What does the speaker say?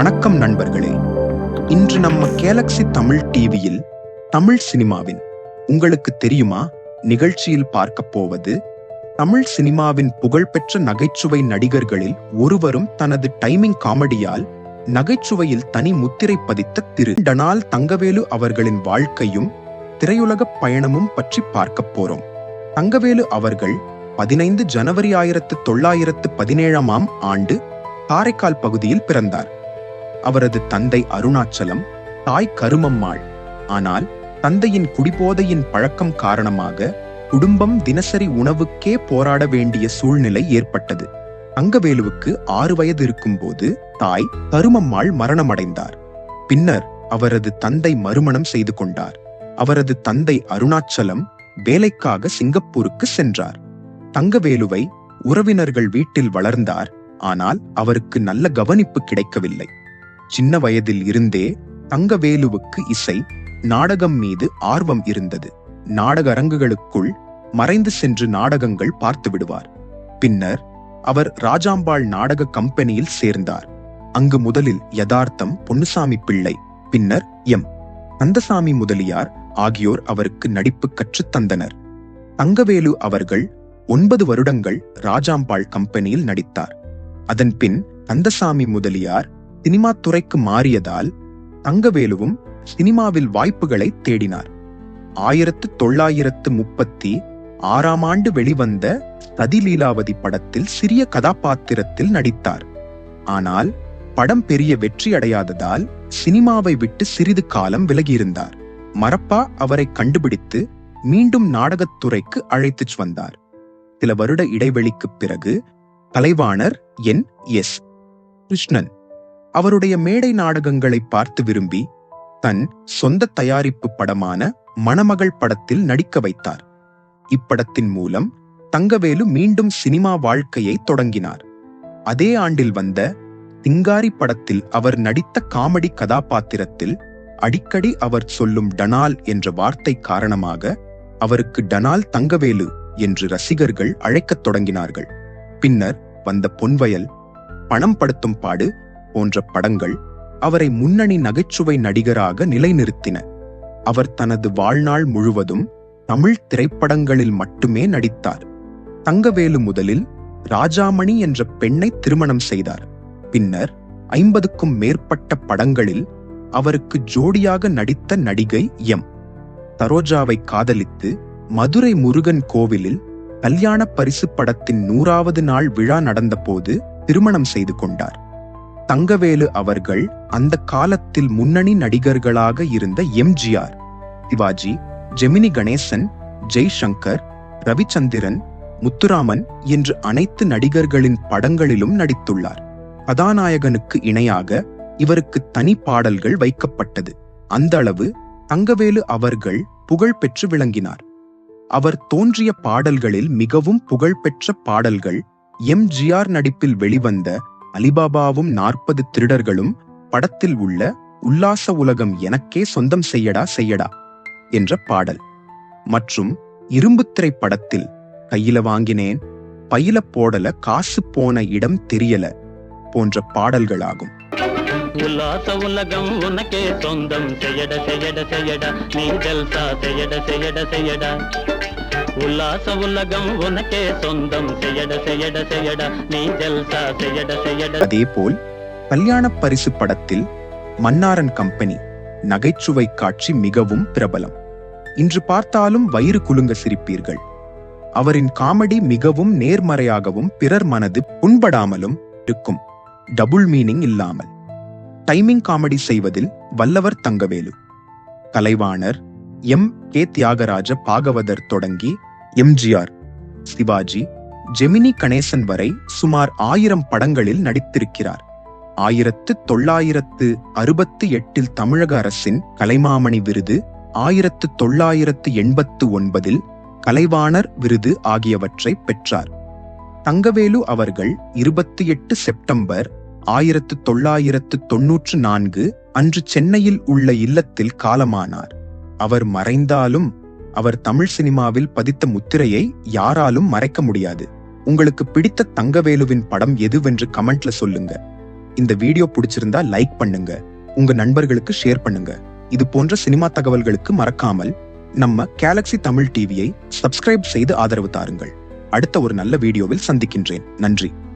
வணக்கம் நண்பர்களே. இன்று நம்ம கேலக்ஸி தமிழ் டிவியில் தமிழ் சினிமாவின் உங்களுக்கு தெரியுமா? நிகழ்ச்சியில் பார்க்கப் போவது தமிழ் சினிமாவின் புகழ்பெற்ற நகைச்சுவை நடிகர்களில் ஒருவரும் தனது டைமிங் காமெடியால் நகைச்சுவையில் தனி முத்திரை பதித்த திரு டனால் தங்கவேலு அவர்களின் வாழ்க்கையும் திரையுலகப் பயணமும் பற்றி பார்க்கப் போறோம். தங்கவேலு அவர்கள் பதினைந்து ஜனவரி ஆயிரத்து தொள்ளாயிரத்து பதினேழாம் ஆண்டு காரைக்கால் பகுதியில் பிறந்தார். அவரது தந்தை அருணாச்சலம் தாய் கருமம்மாள். ஆனால் தந்தையின் குடிபோதையின் பழக்கம் காரணமாக குடும்பம் தினசரி உணவுக்கே போராட வேண்டிய சூழ்நிலை ஏற்பட்டது. தங்கவேலுவுக்கு ஆறு வயது இருக்கும்போது தாய் கருமம்மாள் மரணமடைந்தார். பின்னர் அவரது தந்தை மறுமணம் செய்து கொண்டார். அவரது தந்தை அருணாச்சலம் வேலைக்காக சிங்கப்பூருக்கு சென்றார். தங்கவேலுவை உறவினர்கள் வீட்டில் வளர்ந்தார். ஆனால் அவருக்கு நல்ல கவனிப்பு கிடைக்கவில்லை. சின்ன வயதில் இருந்தே தங்கவேலுவுக்கு இசை நாடகம் மீது ஆர்வம் இருந்தது. நாடக அரங்குகளுக்குள் மறைந்து சென்று நாடகங்கள் பார்த்து விடுவார். பின்னர் அவர் ராஜாம்பாள் நாடக கம்பெனியில் சேர்ந்தார். அங்கு முதலில் யதார்த்தம் பொன்னுசாமி பிள்ளை பின்னர் எம். கந்தசாமி முதலியார் ஆகியோர் அவருக்கு நடிப்பு கற்றுத் தந்தனர். தங்கவேலு அவர்கள் ஒன்பது வருடங்கள் ராஜாம்பாள் கம்பெனியில் நடித்தார். அதன் பின் கந்தசாமி முதலியார் சினிமா துறைக்கு மாறியதால் தங்கவேலுவும் சினிமாவில் வாய்ப்புகளை தேடினார். ஆயிரத்து தொள்ளாயிரத்து முப்பத்தி ஆறாம் ஆண்டு வெளிவந்த சதிலீலாவதி படத்தில் சிறிய கதாபாத்திரத்தில் நடித்தார். ஆனால் படம் பெரிய வெற்றி அடையாததால் சினிமாவை விட்டு சிறிது காலம் விலகியிருந்தார். மரப்பா அவரை கண்டுபிடித்து மீண்டும் நாடகத்துறைக்கு அழைத்துச் வந்தார். சில வருட இடைவெளிக்குப் பிறகு கலைவாணர் என் எஸ். கிருஷ்ணன். அவருடைய மேடை நாடகங்களை பார்த்து விரும்பி தன் சொந்த தயாரிப்பு படமான மணமகள் படத்தில் நடிக்க வைத்தார். இப்படத்தின் மூலம் தங்கவேலு மீண்டும் சினிமா வாழ்க்கையை தொடங்கினார். அதே ஆண்டில் வந்த திங்காரி படத்தில் அவர் நடித்த காமெடி கதாபாத்திரத்தில் அடிக்கடி அவர் சொல்லும் டனால் என்ற வார்த்தை காரணமாக அவருக்கு டனால் தங்கவேலு என்று ரசிகர்கள் அழைக்கத் தொடங்கினார்கள். பின்னர் வந்த பொன்வயல் பணம் படுத்தும் பாடு போன்ற படங்கள் அவரை முன்னணி நகைச்சுவை நடிகராக நிலைநிறுத்தின. அவர் தனது வாழ்நாள் முழுவதும் தமிழ் திரைப்படங்களில் மட்டுமே நடித்தார். தங்கவேலு முதலில் ராஜாமணி என்ற பெண்ணை திருமணம் செய்தார். பின்னர் ஐம்பதுக்கும் மேற்பட்ட படங்களில் அவருக்கு ஜோடியாக நடித்த நடிகை எம். சரோஜாவை காதலித்து மதுரை முருகன் கோவிலில் கல்யாண பரிசு படத்தின் நூறாவது நாள் விழா நடந்தபோது திருமணம் செய்து கொண்டார். தங்கவேலு அவர்கள் அந்த காலத்தில் முன்னணி நடிகர்களாக இருந்த எம்ஜிஆர் சிவாஜி ஜெமினி கணேசன் ஜெய்சங்கர் ரவிச்சந்திரன் முத்துராமன் என்று அனைத்து நடிகர்களின் படங்களிலும் நடித்துள்ளார். கதாநாயகனுக்கு இணையாக இவருக்கு தனி பாடல்கள் வைக்கப்பட்டது. அந்த அளவு தங்கவேலு அவர்கள் புகழ் பெற்று விளங்கினார். அவர் தோன்றிய பாடல்களில் மிகவும் புகழ்பெற்ற பாடல்கள் எம்ஜிஆர் நடிப்பில் வெளிவந்த அலிபாபாவும் நாற்பது திருடர்களும் படத்தில் உள்ள உல்லாச உலகம் எனக்கே சொந்தம் செய்யடா செய்யடா என்ற பாடல். மற்றும் இரும்புத்திரை படத்தில் கையில வாங்கினேன் பயில போடல காசு போன இடம் தெரியல போன்ற பாடல்களாகும். உல்லாச உலகம் உனக்கே சொந்தம் செய்யட செய்யட செய்யடா நீ செய்யட செய்யட செய்யடா. உல்லாச உலகம் உனக்கே சொந்தம். செய்யட செய்யட செய்யட நீ ஜல்சா செய்யட செய்யட. அதேபோல் கல்யாண பரிசு படத்தில் மன்னாரன் கம்பெனி நகைச்சுவை காட்சி மிகவும் பிரபலம். இன்று பார்த்தாலும் வயிறு குலுங்க சிரிப்பீர்கள். அவரின் காமெடி மிகவும் நேர்மறையாகவும் பிறர் மனது புண்படாமலும் இருக்கும். டபுள் மீனிங் இல்லாமல். டைமிங் காமெடி செய்வதில் வல்லவர் தங்கவேலு. கலைவாணர் எம். கே. தியாகராஜ பாகவதர் தொடங்கி எம்ஜிஆர் சிவாஜி ஜெமினி கணேசன் வரை சுமார் ஆயிரம் படங்களில் நடித்திருக்கிறார். ஆயிரத்து தொள்ளாயிரத்து அறுபத்து எட்டில் தமிழக அரசின் கலைமாமணி விருது ஆயிரத்து தொள்ளாயிரத்து எண்பத்து ஒன்பதில் கலைவாணர் விருது ஆகியவற்றை பெற்றார். தங்கவேலு அவர்கள் இருபத்தி எட்டு செப்டம்பர் ஆயிரத்து தொள்ளாயிரத்து தொன்னூற்று நான்கு அன்று சென்னையில் உள்ள இல்லத்தில் காலமானார். அவர் மறைந்தாலும் அவர் தமிழ் சினிமாவில் பதித்த முத்திரையை யாராலும் மறைக்க முடியாது. உங்களுக்கு பிடித்த தங்கவேலுவின் படம் எதுவென்று கமெண்ட்ல சொல்லுங்க. இந்த வீடியோ பிடிச்சிருந்தா லைக் பண்ணுங்க. உங்க நண்பர்களுக்கு ஷேர் பண்ணுங்க. இது போன்ற சினிமா தகவல்களுக்கு மறக்காமல் நம்ம கேலக்ஸி தமிழ் டிவியை சப்ஸ்கிரைப் செய்து ஆதரவு தாருங்கள். அடுத்த ஒரு நல்ல வீடியோவில் சந்திக்கின்றேன். நன்றி.